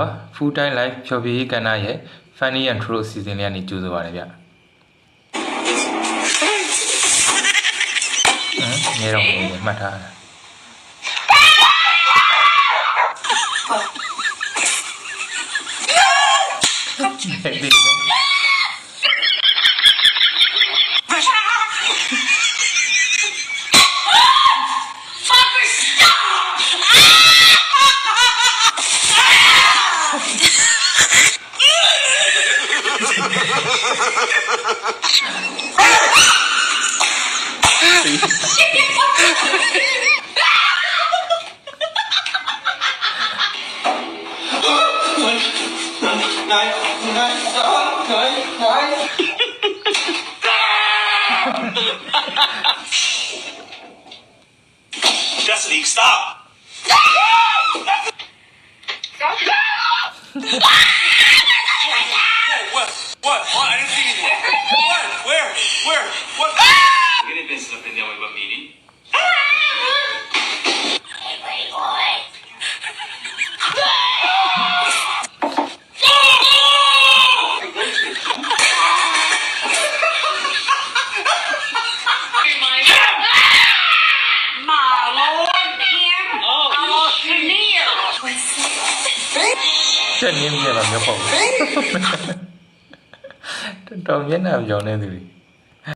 ပါ full time live ဖြော်ပြရေးကဏ္ဍရဲ့ funny and true အစီအစဉ်လေးကနေကြိုဆိုပါရစေဗျဟမ်ငယ်တော့ငယ်နေမှတ်ထားတာ Destiny, stop! Whoa, what? What? I didn't see anything. What? Where? Where? What? Ah! You're Get it, Vincent, up in there with a meeting. C'è niente la mia paura. တောင်မျက်နှာပြောင်းနေသူတွေ